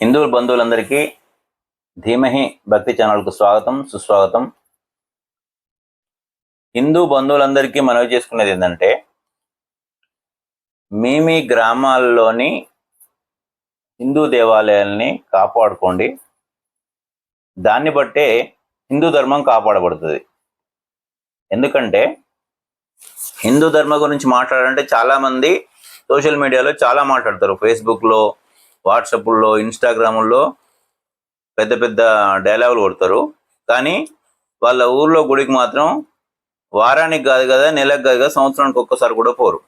హిందూ బంధువులందరికీ ధీమహి భక్తి ఛానల్కు స్వాగతం సుస్వాగతం. హిందూ బంధువులందరికీ మనవి చేసుకునేది ఏంటంటే మీ మీ గ్రామాల్లోని హిందూ దేవాలయాల్ని కాపాడుకోండి. దాన్ని బట్టే హిందూ ధర్మం కాపాడబడుతుంది. ఎందుకంటే హిందూ ధర్మం గురించి మాట్లాడాలంటే చాలామంది సోషల్ మీడియాలో చాలా మాట్లాడతారు. ఫేస్బుక్లో వాట్సాప్లో ఇన్స్టాగ్రాముల్లో పెద్ద పెద్ద డైలాగులు కొడతారు. కానీ వాళ్ళ ఊర్లో గుడికి మాత్రం వారానికి కాదు కదా నెలకు కాదు కదా సంవత్సరానికి ఒక్కసారి కూడా పోరు.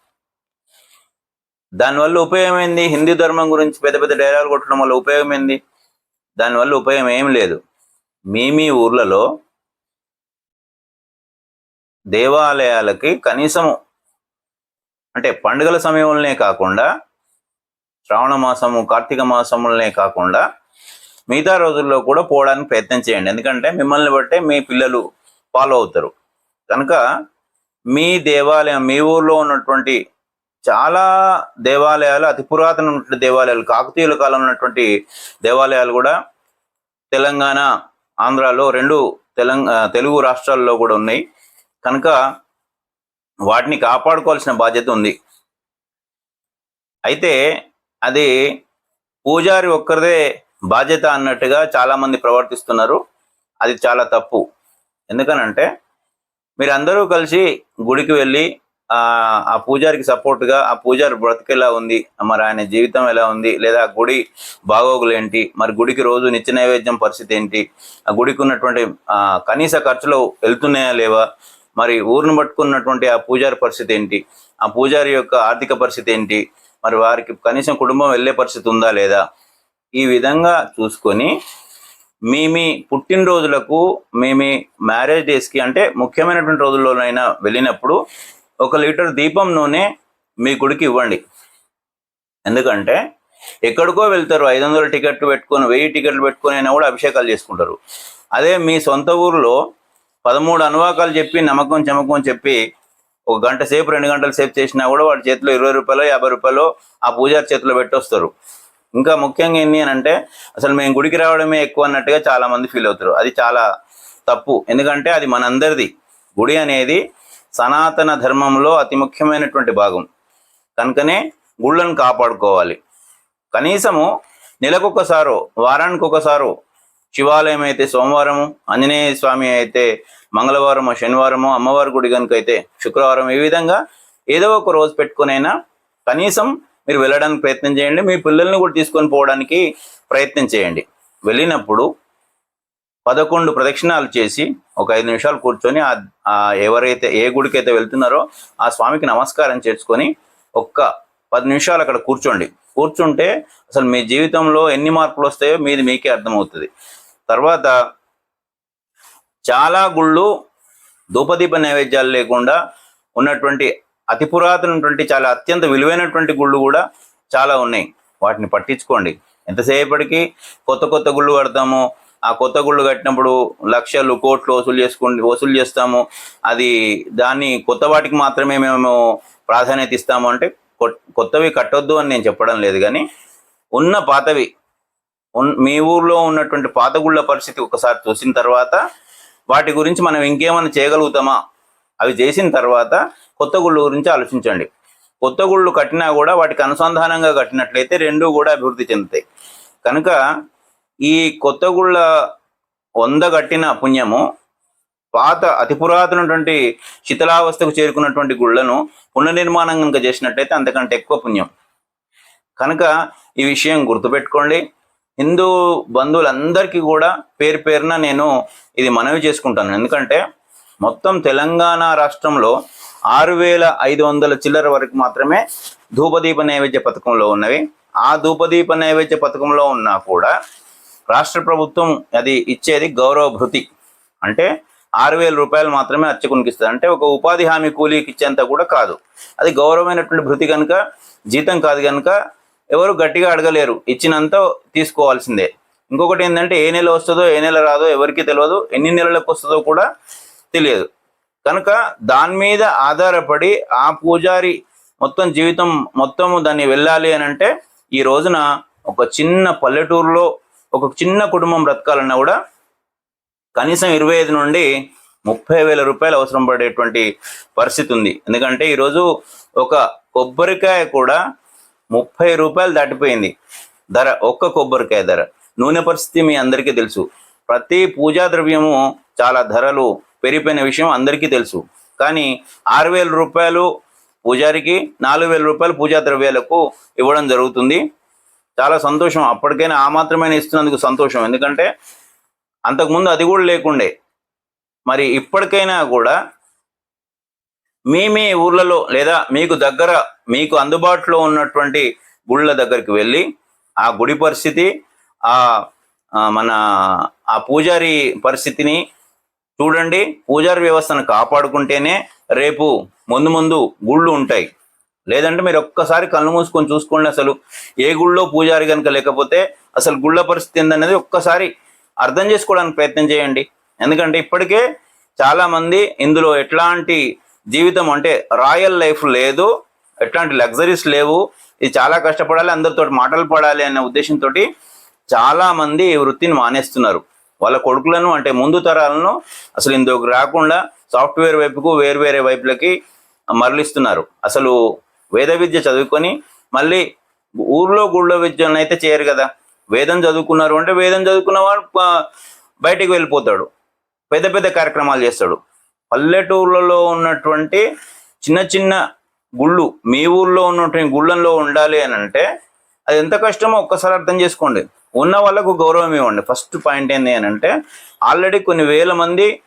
దానివల్ల ఉపయోగం ఏంది? హిందూ ధర్మం గురించి పెద్ద పెద్ద డైలాగులు కొట్టడం వల్ల ఉపయోగం ఏంది? దానివల్ల ఉపయోగం ఏం లేదు. మీ మీ ఊర్లలో దేవాలయాలకి కనీసము అంటే పండుగల సమయంలోనే కాకుండా శ్రావణ మాసము కార్తీక మాసములనే కాకుండా మిగతా రోజుల్లో కూడా పోవడానికి ప్రయత్నం చేయండి. ఎందుకంటే మిమ్మల్ని బట్టే మీ పిల్లలు ఫాలో అవుతారు. కనుక మీ దేవాలయం మీ ఊర్లో ఉన్నటువంటి చాలా దేవాలయాలు అతి పురాతన దేవాలయాలు కాకతీయుల కాలంలో ఉన్నటువంటి దేవాలయాలు కూడా తెలంగాణ ఆంధ్రాలో రెండు తెలంగా తెలుగు రాష్ట్రాల్లో కూడా ఉన్నాయి. కనుక వాటిని కాపాడుకోవాల్సిన బాధ్యత ఉంది. అయితే అది పూజారి ఒక్కరిదే బాధ్యత అన్నట్టుగా చాలామంది ప్రవర్తిస్తున్నారు. అది చాలా తప్పు. ఎందుకనంటే మీరందరూ కలిసి గుడికి వెళ్ళి ఆ పూజారికి సపోర్ట్గా ఆ పూజారి బ్రతుకు ఎలా ఉంది. మరి ఆయన జీవితం ఎలా ఉంది? లేదా ఆ గుడి బాగోగులు ఏంటి? మరి గుడికి రోజు నిత్య నైవేద్యం పరిస్థితి ఏంటి? ఆ గుడికి ఉన్నటువంటి కనీస ఖర్చులు వెళ్తున్నాయా లేవా? మరి ఊరిని పట్టుకున్నటువంటి ఆ పూజారి పరిస్థితి ఏంటి? ఆ పూజారి యొక్క ఆర్థిక పరిస్థితి ఏంటి? మరి వారికి కనీసం కుటుంబం వెళ్ళే పరిస్థితి ఉందా లేదా? ఈ విధంగా చూసుకొని మీ మీ పుట్టినరోజులకు మీ మీ మ్యారేజ్ డేస్కి అంటే ముఖ్యమైనటువంటి రోజుల్లోనైనా వెళ్ళినప్పుడు ఒక లీటర్ దీపం నూనె మీ గుడికి ఇవ్వండి. ఎందుకంటే ఎక్కడికో వెళ్తారు ఐదు వందల టికెట్లు పెట్టుకొని వెయ్యి టికెట్లు పెట్టుకొని అయినా కూడా అభిషేకాలు చేసుకుంటారు. అదే మీ సొంత ఊరిలో పదమూడు అనువాకాలు చెప్పి నమ్మకం చమకం చెప్పి ఒక గంట సేపు రెండు గంటల సేపు చేసినా కూడా వాడి చేతిలో ఇరవై రూపాయలు యాభై రూపాయలు ఆ పూజారి చేతిలో పెట్టొస్తారు. ఇంకా ముఖ్యంగా ఏంటి అని అంటే అసలు మేము గుడికి రావడమే ఎక్కువ అన్నట్టుగా చాలా మంది ఫీల్ అవుతారు. అది చాలా తప్పు. ఎందుకంటే అది మనందరిది. గుడి అనేది సనాతన ధర్మంలో అతి ముఖ్యమైనటువంటి భాగం. కనుకనే గుళ్ళను కాపాడుకోవాలి. కనీసము నెలకొకసారో వారానికి ఒకసారో శివాలయం అయితే సోమవారము ఆంజనేయ స్వామి అయితే మంగళవారము శనివారము అమ్మవారి గుడి కనుక అయితే శుక్రవారం. ఈ విధంగా ఏదో ఒక రోజు పెట్టుకునైనా కనీసం మీరు వెళ్ళడానికి ప్రయత్నం చేయండి. మీ పిల్లల్ని కూడా తీసుకొని పోవడానికి ప్రయత్నం చేయండి. వెళ్ళినప్పుడు పదకొండు ప్రదక్షిణాలు చేసి ఒక ఐదు నిమిషాలు కూర్చొని ఆ ఎవరైతే ఏ గుడికి అయితే వెళ్తున్నారో ఆ స్వామికి నమస్కారం చేసుకొని ఒక్క పది నిమిషాలు అక్కడ కూర్చోండి. కూర్చుంటే అసలు మీ జీవితంలో ఎన్ని మార్పులు వస్తాయో మీది మీకే అర్థమవుతుంది. తర్వాత చాలా గుళ్ళు ధూపదీప నైవేద్యాలు లేకుండా ఉన్నటువంటి అతి పురాతనటువంటి చాలా అత్యంత విలువైనటువంటి గుళ్ళు కూడా చాలా ఉన్నాయి. వాటిని పట్టించుకోండి. ఎంతసేపటికి కొత్త కొత్త గుళ్ళు కడతాము? ఆ కొత్త గుళ్ళు కట్టినప్పుడు లక్షలు కోట్లు వసూలు చేసుకుని వసూలు చేస్తాము. అది దాన్ని కొత్త వాటికి మాత్రమే మేము ప్రాధాన్యత ఇస్తాము అంటే కొ- కొత్తవి కట్టొద్దు అని నేను చెప్పడం లేదు. కానీ ఉన్న పాతవి మీ ఊర్లో ఉన్నటువంటి పాత గుళ్ళ పరిస్థితి ఒకసారి చూసిన తర్వాత వాటి గురించి మనం ఇంకేమైనా చేయగలుగుతామా? అవి చేసిన తర్వాత కొత్త గుళ్ళు గురించి ఆలోచించండి. కొత్త గుళ్ళు కట్టినా కూడా వాటికి అనుసంధానంగా కట్టినట్లయితే రెండూ కూడా అభివృద్ధి చెందుతాయి. కనుక ఈ కొత్త గుళ్ళ వంద కట్టిన పుణ్యము పాత అతి పురాతనటువంటి శిథిలావస్థకు చేరుకున్నటువంటి గుళ్ళను పునర్నిర్మాణం కనుక చేసినట్టయితే అంతకంటే ఎక్కువ పుణ్యం. కనుక ఈ విషయం గుర్తుపెట్టుకోండి. హిందూ బంధువులందరికీ కూడా పేరు పేరున నేను ఇది మనవి చేసుకుంటాను. ఎందుకంటే మొత్తం తెలంగాణ రాష్ట్రంలో ఆరు వేల ఐదు వందల చిల్లర వరకు మాత్రమే ధూపదీప నైవేద్య పథకంలో ఉన్నవి. ఆ ధూపదీప నైవేద్య పథకంలో ఉన్నా కూడా రాష్ట్ర ప్రభుత్వం అది ఇచ్చేది గౌరవ భృతి. అంటే ఆరు వేల రూపాయలు మాత్రమే అర్చకునికి ఇస్తుంది. అంటే ఒక ఉపాధి హామీ కూలీకి ఇచ్చేంత కూడా కాదు. అది గౌరవమైనటువంటి భృతి కనుక జీతం కాదు కనుక ఎవరు గట్టిగా అడగలేరు. ఇచ్చినంత తీసుకోవాల్సిందే. ఇంకొకటి ఏంటంటే ఏ నెల వస్తుందో ఏ నెల రాదో ఎవరికి తెలియదు ఎన్ని నెలలకు వస్తుందో కూడా తెలియదు. కనుక దాని మీద ఆధారపడి ఆ పూజారి మొత్తం జీవితం మొత్తం దాన్ని వెళ్ళాలి అని అంటే ఈ రోజున ఒక చిన్న పల్లెటూరులో ఒక చిన్న కుటుంబం బ్రతకాలన్నా కూడా కనీసం ఇరవై ఐదు నుండి ముప్పై వేల రూపాయలు అవసరం పడేటువంటి పరిస్థితి ఉంది. ఎందుకంటే ఈరోజు ఒక కొబ్బరికాయ కూడా ముప్పై రూపాయలు దాటిపోయింది. ధర ఒక్క కొబ్బరికాయ ధర. నూనె పరిస్థితి మీ అందరికీ తెలుసు. ప్రతి పూజా ద్రవ్యము చాలా ధరలు పెరిగిపోయిన విషయం అందరికీ తెలుసు. కానీ ఆరు వేల రూపాయలు పూజారికి నాలుగు వేల రూపాయలు పూజా ద్రవ్యాలకు ఇవ్వడం జరుగుతుంది. చాలా సంతోషం. అప్పటికైనా ఆ మాత్రమే ఇస్తున్నందుకు సంతోషం. ఎందుకంటే అంతకుముందు అది కూడా లేకుండే. మరి ఇప్పటికైనా కూడా మీ మీ ఊర్లలో లేదా మీకు దగ్గర మీకు అందుబాటులో ఉన్నటువంటి గుళ్ళ దగ్గరికి వెళ్ళి ఆ గుడి పరిస్థితి ఆ మన ఆ పూజారి పరిస్థితిని చూడండి. పూజారి వ్యవస్థను కాపాడుకుంటేనే రేపు ముందు ముందు గుళ్ళు ఉంటాయి. లేదంటే మీరు ఒక్కసారి కళ్ళు మూసుకొని చూసుకోండి అసలు ఏ గుళ్ళో పూజారి కనుక లేకపోతే అసలు గుళ్ళ పరిస్థితి ఏందనేది ఒక్కసారి అర్థం చేసుకోవడానికి ప్రయత్నం చేయండి. ఎందుకంటే ఇప్పటికే చాలామంది ఇందులో ఎట్లాంటి జీవితం అంటే రాయల్ లైఫ్ లేదు ఎట్లాంటి లగ్జరీస్ లేవు. ఇది చాలా కష్టపడాలి అందరితో మాటలు పడాలి అనే ఉద్దేశంతో చాలామంది ఈ వృత్తిని మానేస్తున్నారు. వాళ్ళ కొడుకులను అంటే ముందు తరాలను అసలు ఇందుకు రాకుండా సాఫ్ట్వేర్ వైపుకు వేరు వేరే వైపులకి మరలిస్తున్నారు. అసలు వేద విద్య చదువుకొని మళ్ళీ ఊర్లో గుళ్ళో విద్యను అయితే చేయరు కదా. వేదం చదువుకున్నారు అంటే వేదం చదువుకున్నవాడు ఆ, బయటికి వెళ్ళిపోతాడు. పెద్ద పెద్ద కార్యక్రమాలు చేస్తాడు. పల్లెటూర్లలో ఉన్నటువంటి చిన్న చిన్న గుళ్ళు మీ ఊర్లో ఉన్నటువంటి గుళ్ళల్లో ఉండాలి అని అంటే అది ఎంత కష్టమో ఒక్కసారి అర్థం చేసుకోండి. ఉన్న వాళ్ళకు గౌరవం ఇవ్వండి. ఫస్ట్ పాయింట్ ఏంటి అని అంటే ఆల్రెడీ కొన్ని వేల మంది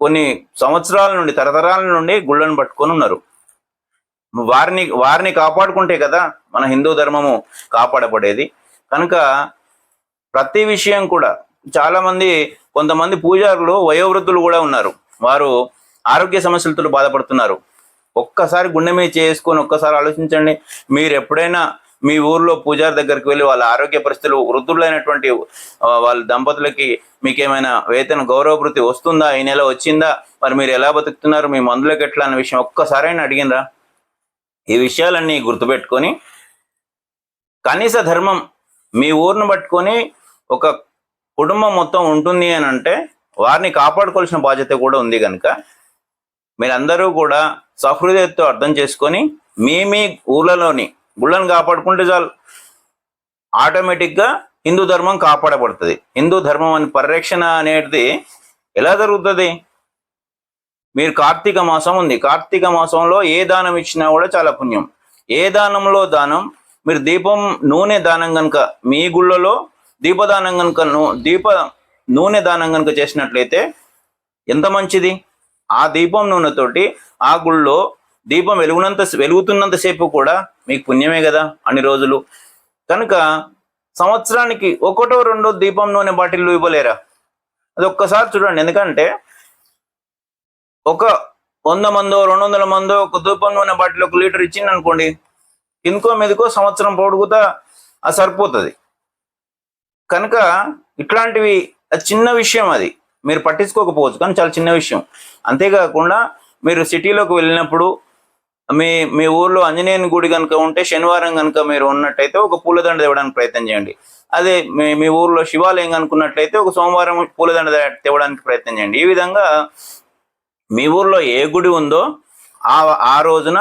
కొన్ని సంవత్సరాల నుండి తరతరాల నుండి గుళ్ళను పట్టుకొని ఉన్నారు. వారిని వారిని కాపాడుకుంటే కదా మన హిందూ ధర్మము కాపాడబడేది. కనుక ప్రతి విషయం కూడా చాలామంది కొంతమంది పూజారులు వయోవృద్ధులు కూడా ఉన్నారు. వారు ఆరోగ్య సమస్యలతో బాధపడుతున్నారు. ఒక్కసారి గుండె మీద చేసుకొని ఒక్కసారి ఆలోచించండి. మీరు ఎప్పుడైనా మీ ఊర్లో పూజారి దగ్గరికి వెళ్ళి వాళ్ళ ఆరోగ్య పరిస్థితులు వృద్ధులైనటువంటి వాళ్ళ దంపతులకి మీకేమైనా వేతన గౌరవభృతి వస్తుందా? ఈ నెల వచ్చిందా? మరి మీరు ఎలా బతుకుతున్నారు? మీ మందులకు ఎట్లా అనే విషయం ఒక్కసారైనా అడిగినరా ఈ విషయాలన్నీ గుర్తుపెట్టుకొని కనీస ధర్మం మీ ఊరిని పట్టుకొని ఒక కుటుంబం మొత్తం ఉంటుంది అని అంటే వారిని కాపాడుకోవాల్సిన బాధ్యత కూడా ఉంది కనుక మీరందరూ కూడా సహృదయతో అర్థం చేసుకొని మీ మీ ఊళ్ళలోని గుళ్ళను కాపాడుకుంటే చాలు. ఆటోమేటిక్గా హిందూ ధర్మం కాపాడబడుతుంది. హిందూ ధర్మం అని పరిరక్షణ అనేది ఎలా జరుగుతుంది? మీరు కార్తీక మాసం ఉంది. కార్తీక మాసంలో ఏ దానం ఇచ్చినా కూడా చాలా పుణ్యం. ఏ దానంలో దానం? మీరు దీపం నూనె దానం కనుక మీ గుళ్ళలో దీపదానం కనుక నూ- దీప నూనె దానం కనుక చేసినట్లయితే ఎంత మంచిది? ఆ దీపం నూనెతోటి ఆ గుళ్ళో దీపం వెలుగునంత వెలుగుతున్నంతసేపు కూడా మీకు పుణ్యమే కదా అన్ని రోజులు. కనుక సంవత్సరానికి ఒకటో రెండో దీపం నూనె బాటిల్లు ఇవ్వలేరా? అది ఒక్కసారి చూడండి. ఎందుకంటే ఒక వంద మందో రెండు వందల మందో ఒక దీపం నూనె బాటిల్ ఒక లీటర్ ఇచ్చింది అనుకోండి ఇంకో మీదకో సంవత్సరం పొడుగుతా అది సరిపోతుంది. కనుక ఇట్లాంటివి అది చిన్న విషయం అది. మీరు పట్టించుకోకపోవచ్చు కానీ చాలా చిన్న విషయం. అంతేకాకుండా మీరు సిటీలోకి వెళ్ళినప్పుడు మీ మీ ఊర్లో ఆంజనేయుని గుడి కనుక ఉంటే శనివారం కనుక మీరు ఉన్నట్టయితే ఒక పూలదండ తేవడానికి ప్రయత్నం చేయండి. అదే మీ మీ ఊర్లో శివాలయం అనుకున్నట్లయితే ఒక సోమవారం పూలదండ తేవడానికి ప్రయత్నం చేయండి. ఈ విధంగా మీ ఊర్లో ఏ గుడి ఉందో ఆ ఆ రోజున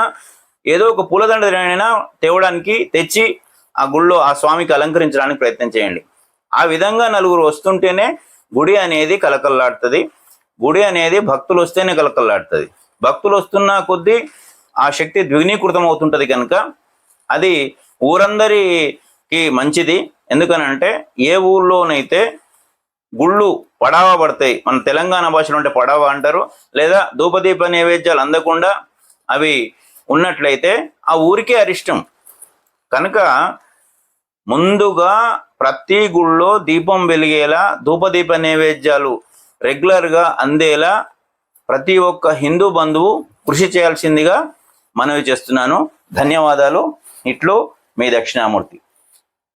ఏదో ఒక పూలదండ అయినా తేవడానికి తెచ్చి ఆ గుళ్ళో ఆ స్వామికి అలంకరించడానికి ప్రయత్నం చేయండి. ఆ విధంగా నలుగురు వస్తుంటేనే గుడి అనేది కలకల్లాడుతుంది. గుడి అనేది భక్తులు వస్తేనే కలకల్లాడుతుంది. భక్తులు వస్తున్న కొద్దీ ఆ శక్తి ద్విగుణీకృతం అవుతుంటది కనుక అది ఊరందరికి మంచిది. ఎందుకనంటే ఏ ఊర్లోనైతే గుళ్ళు పడావ పడతాయి మన తెలంగాణ భాషలో ఉంటే పడావ అంటారు లేదా ధూపదీప నైవేద్యాలు అందకుండా అవి ఉన్నట్లయితే ఆ ఊరికే అరిష్టం. కనుక ముందుగా ప్రతి గుళ్ళో దీపం వెలిగేలా ధూపదీప నైవేద్యాలు రెగ్యులర్గా అందేలా ప్రతి ఒక్క హిందూ బంధువు కృషి చేయాల్సిందిగా మనవి చేస్తున్నాను. ధన్యవాదాలు. ఇట్లు మీ దక్షిణామూర్తి.